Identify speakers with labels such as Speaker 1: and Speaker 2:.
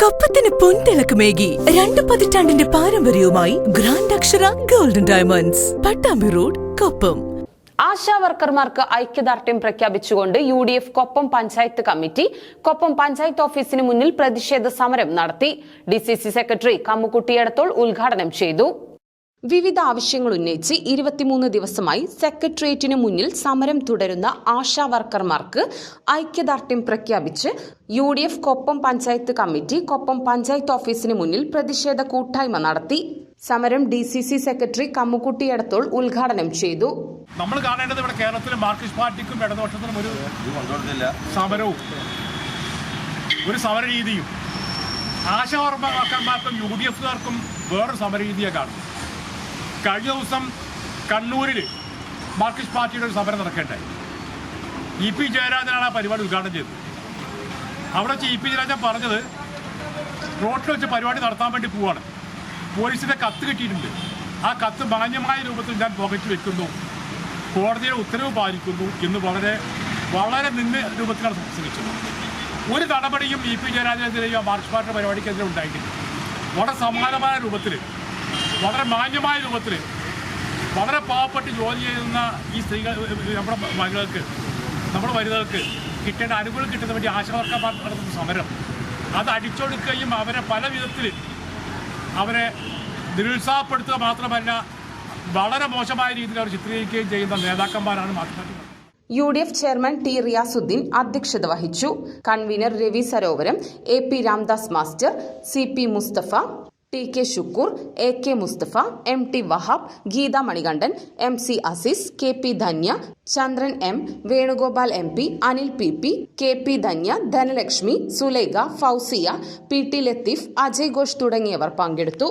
Speaker 1: കപ്പത്തിന് പൊൻതിളക്കമേകി രണ്ട് പതിറ്റാണ്ടിന്റെ പാരമ്പര്യവുമായി grand Akshara golden diamonds. Pattambi road Koppam.
Speaker 2: ASHA വർക്കർമാർക്ക് ഐക്യദാർഢ്യം പ്രഖ്യാപിച്ചുകൊണ്ട് U D F Koppam panchayat committee Koppam panchayat ഓഫീസിന് മുന്നിൽ പ്രതിഷേധ സമരം നടത്തി. D C C secretary Kammukutty Edathol ഉദ്ഘാടനം ചെയ്തു. വിവിധ ആവശ്യങ്ങൾ ഉന്നയിച്ച് ഇരുപത്തിമൂന്ന് ദിവസമായി സെക്രട്ടേറിയറ്റിന് മുന്നിൽ സമരം തുടരുന്ന ആശാ വർക്കർമാർക്ക് ഐക്യദാർഢ്യം പ്രഖ്യാപിച്ച് U D F Koppam panchayat committee Koppam panchayat ഓഫീസിന് മുന്നിൽ പ്രതിഷേധ കൂട്ടായ്മ നടത്തി. സമരം D C C secretary Kammukutty Edathol ഉദ്ഘാടനം ചെയ്തു.
Speaker 3: നമ്മൾ കാണേണ്ടത് ഇവിടെ കേരളത്തിലെ മാർക്സിസ്റ്റ് പാർട്ടിക്കും ഇടതുപക്ഷത്തിനും ഒരു സമരവും ഒരു സമരരീതിയും. ആശാവർമ്മക്കാർക്കും യു ഡി എഫുകാർക്കും വേറൊരു സമരരീതിയെ കാണുന്നു കഴിഞ്ഞ ദിവസം കണ്ണൂരിൽ മാർക്സിസ്റ്റ് പാർട്ടിയുടെ ഒരു സമരം നടക്കേണ്ടായി ഇ പി ജയരാജനാണ് ആ പരിപാടി ഉദ്ഘാടനം ചെയ്തത്. അവിടെ വെച്ച് ഇ പി ജയരാജൻ പറഞ്ഞത് റോട്ടിൽ വെച്ച് പരിപാടി നടത്താൻ വേണ്ടി പോവാണ്. പോലീസിന്റെ കത്ത് കിട്ടിയിട്ടുണ്ട്. ആ കത്ത് മാന്യമായ രൂപത്തിൽ ഞാൻ പോക്കറ്റ് വെക്കുന്നു. കോടതിയുടെ ഉത്തരവ് പാലിക്കുന്നു എന്ന് വളരെ വളരെ നിന്ന് രൂപത്തിലാണ് സംസാരിച്ചത് ഒരു നടപടിയും ഇ പി ജയരാജനെതിരെയോ മാർക്സ് പാർട്ടിയുടെ പരിപാടിക്കെതിരെ ഉണ്ടായിട്ടില്ല. വളരെ സമാനമായ രൂപത്തിൽ വളരെ മാന്യമായ രൂപത്തിൽ വളരെ പാവപ്പെട്ട് ജോലി ചെയ്യുന്ന ഈ സ്ത്രീകൾ നമ്മുടെ മകൾക്ക് നമ്മുടെ വനിതകൾക്ക് കിട്ടേണ്ട അനുകൂലം കിട്ടുന്ന വേണ്ടി ആശാവർക്കാർ നടത്തുന്ന സമരം. അത് അടിച്ചൊടുക്കുകയും അവരെ പല വിധത്തിൽ അവരെ നിരുത്സാഹപ്പെടുത്തുക മാത്രമല്ല വളരെ മോശമായ രീതിയിൽ അവർ ചിത്രീകരിക്കുകയും ചെയ്യുന്ന നേതാക്കന്മാരാണ് മാധ്യമങ്ങൾ.
Speaker 2: U D F chairman T Riyasudheen അധ്യക്ഷത വഹിച്ചു. Convener Ravi Sarovaram A P Ramdas master C P Mustafa T K Shukkoor A K Mustafa M T Wahab Geetha Manikandan M C Azeez K P Dhanya Chandran M Venugopal M P Anil P P K P Dhanya Dhanalakshmi Sulekha Fousiya P T Latheef Ajay Ghosh തുടങ്ങിയവർ പങ്കെടുത്തു.